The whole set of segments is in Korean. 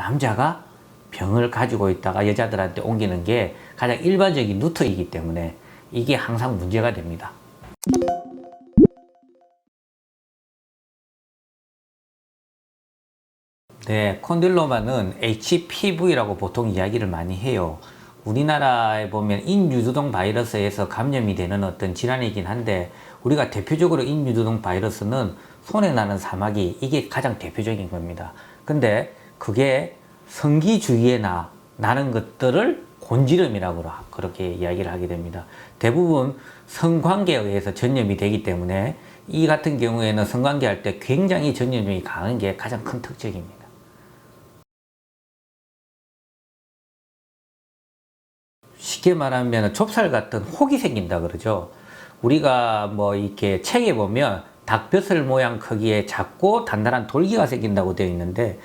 남자가 병을 가지고 있다가 여자들한테 옮기는 게 가장 일반적인 루트이기 때문에 이게 항상 문제가 됩니다. 네, 콘딜로마는 HPV라고 보통 이야기를 많이 해요. 우리나라에 보면 인유두동 바이러스에서 감염이 되는 어떤 질환이긴 한데 우리가 대표적으로 인유두동 바이러스는 손에 나는 사마귀 이게 가장 대표적인 겁니다. 근데 그게 성기 주위에 나 나는 것들을 곤지름이라고 그렇게 이야기를 하게 됩니다. 대부분 성관계에 의해서 전염이 되기 때문에 이 같은 경우에는 성관계 할 때 굉장히 전염력이 강한 게 가장 큰 특징입니다. 쉽게 말하면 좁쌀 같은 혹이 생긴다 그러죠. 우리가 뭐 이렇게 책에 보면 닭벼슬 모양 크기의 작고 단단한 돌기가 생긴다고 되어 있는데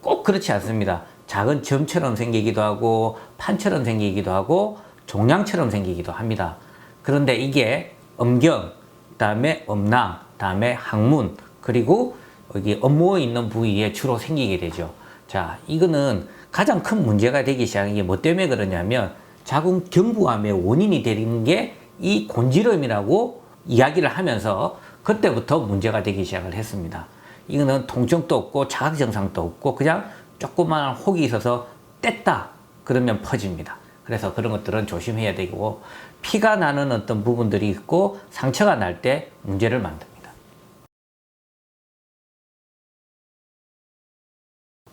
꼭 그렇지 않습니다. 작은 점처럼 생기기도 하고 판처럼 생기기도 하고 종양처럼 생기기도 합니다. 그런데 이게 음경, 그다음에 음낭, 그다음에 항문 그리고 여기 업무에 있는 부위에 주로 생기게 되죠. 자, 이거는 가장 큰 문제가 되기 시작한 게 뭐 때문에 그러냐면 자궁 경부암의 원인이 되는 게 이 곤지름이라고 이야기를 하면서 그때부터 문제가 되기 시작을 했습니다. 이거는 통증도 없고 자각 증상도 없고 그냥 조그마한 혹이 있어서 뗐다 그러면 퍼집니다. 그래서 그런 것들은 조심해야 되고 피가 나는 어떤 부분들이 있고 상처가 날 때 문제를 만듭니다.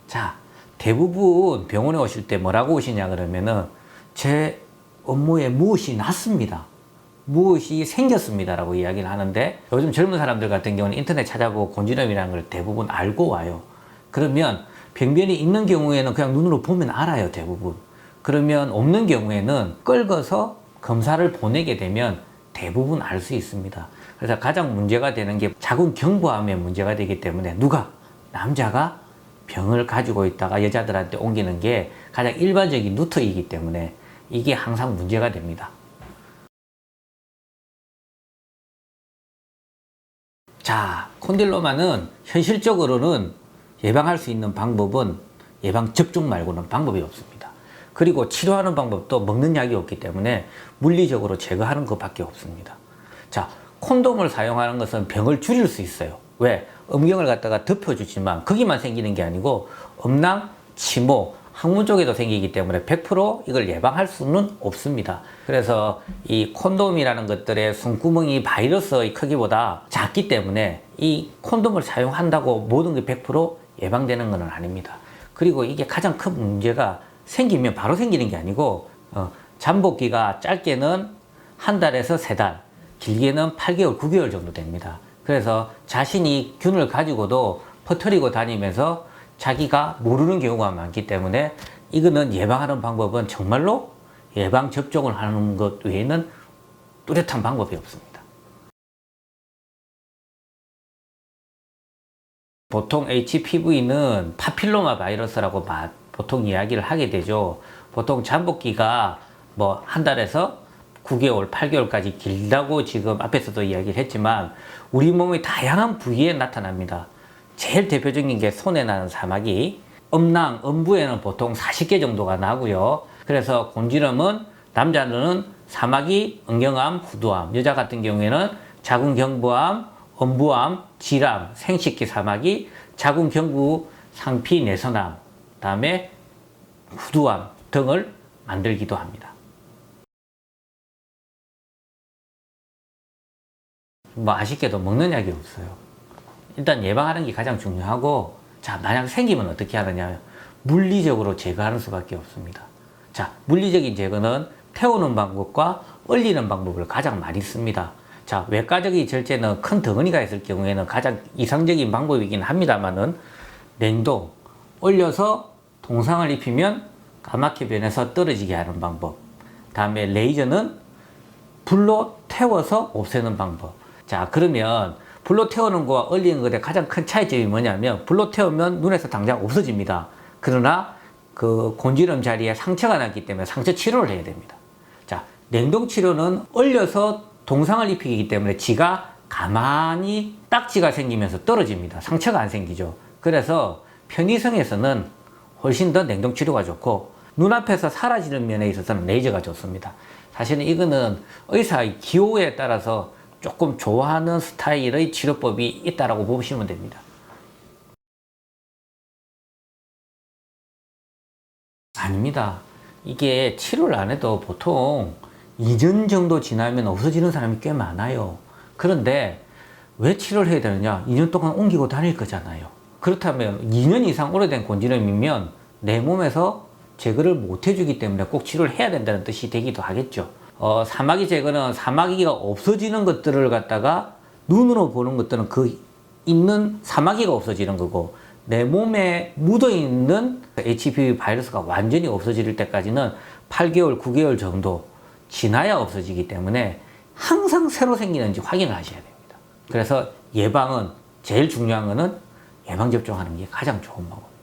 자, 대부분 병원에 오실 때 뭐라고 오시냐 그러면은 제 업무에 무엇이 났습니다. 무엇이 생겼습니다라고 이야기를 하는데 요즘 젊은 사람들 같은 경우는 인터넷 찾아보고 곤지름이라는 걸 대부분 알고 와요. 그러면 병변이 있는 경우에는 그냥 눈으로 보면 알아요, 대부분. 그러면 없는 경우에는 끌어서 검사를 보내게 되면 대부분 알 수 있습니다. 그래서 가장 문제가 되는 게 자궁 경부암에 문제가 되기 때문에 누가 남자가 병을 가지고 있다가 여자들한테 옮기는 게 가장 일반적인 루트이기 때문에 이게 항상 문제가 됩니다. 자, 콘딜로마는 현실적으로는 예방할 수 있는 방법은 예방 접종 말고는 방법이 없습니다. 그리고 치료하는 방법도 먹는 약이 없기 때문에 물리적으로 제거하는 것밖에 없습니다. 자, 콘돔을 사용하는 것은 병을 줄일 수 있어요. 왜? 음경을 갖다가 덮여주지만 거기만 생기는 게 아니고 음낭, 치모, 항문 쪽에도 생기기 때문에 100% 이걸 예방할 수는 없습니다. 그래서 이 콘돔이라는 것들의 숨구멍이 바이러스의 크기보다 작기 때문에 이 콘돔을 사용한다고 모든 게 100% 예방되는 것은 아닙니다. 그리고 이게 가장 큰 문제가 생기면 바로 생기는 게 아니고 어, 잠복기가 짧게는 한 달에서 세 달, 길게는 8개월, 9개월 정도 됩니다. 그래서 자신이 균을 가지고도 퍼뜨리고 다니면서 자기가 모르는 경우가 많기 때문에 이거는 예방하는 방법은 정말로 예방 접종을 하는 것 외에는 뚜렷한 방법이 없습니다. 보통 HPV는 파필로마 바이러스라고 마- 보통 이야기를 하게 되죠. 보통 잠복기가 뭐 한 달에서 9개월, 8개월까지 길다고 지금 앞에서도 이야기를 했지만 우리 몸의 다양한 부위에 나타납니다. 제일 대표적인 게 손에 나는 사마귀, 음낭, 음부에는 보통 40개 정도가 나고요. 그래서 곤지름은 남자는 사마귀, 응경암, 후두암, 여자 같은 경우에는 자궁경부암, 음부암, 질암, 생식기 사마귀, 자궁경부 상피 내선암, 다음에 후두암 등을 만들기도 합니다. 뭐 아쉽게도 먹는 약이 없어요. 일단 예방하는 게 가장 중요하고 자 만약 생기면 어떻게 하느냐 물리적으로 제거하는 수밖에 없습니다. 자 물리적인 제거는 태우는 방법과 얼리는 방법을 가장 많이 씁니다. 자 외과적인 절제는 큰 덩어리가 있을 경우에는 가장 이상적인 방법이긴 합니다만은 냉동 얼려서 동상을 입히면 까맣게 변해서 떨어지게 하는 방법. 다음에 레이저는 불로 태워서 없애는 방법. 자, 그러면 불로 태우는 거와 얼리는 것의 가장 큰 차이점이 뭐냐면 불로 태우면 눈에서 당장 없어집니다. 그러나 그 곤지름 자리에 상처가 났기 때문에 상처 치료를 해야 됩니다. 자, 냉동 치료는 얼려서 동상을 입히기 때문에 지가 가만히 딱지가 생기면서 떨어집니다. 상처가 안 생기죠. 그래서 편의성에서는 훨씬 더 냉동 치료가 좋고 눈앞에서 사라지는 면에 있어서는 레이저가 좋습니다. 사실은 이거는 의사의 기호에 따라서 조금 좋아하는 스타일의 치료법이 있다라고 보시면 됩니다. 아닙니다. 이게 치료를 안 해도 보통 2년 정도 지나면 없어지는 사람이 꽤 많아요. 그런데 왜 치료를 해야 되느냐? 2년 동안 옮기고 다닐 거잖아요. 그렇다면 2년 이상 오래된 곤지염이면 내 몸에서 제거를 못 해주기 때문에 꼭 치료를 해야 된다는 뜻이 되기도 하겠죠. 어, 사마귀 제거는 사마귀가 없어지는 것들을 갖다가 눈으로 보는 것들은 그 있는 사마귀가 없어지는 거고 내 몸에 묻어 있는 HPV 바이러스가 완전히 없어질 때까지는 8개월, 9개월 정도 지나야 없어지기 때문에 항상 새로 생기는지 확인을 하셔야 됩니다. 그래서 예방은 제일 중요한 거는 예방 접종하는 게 가장 좋은 방법.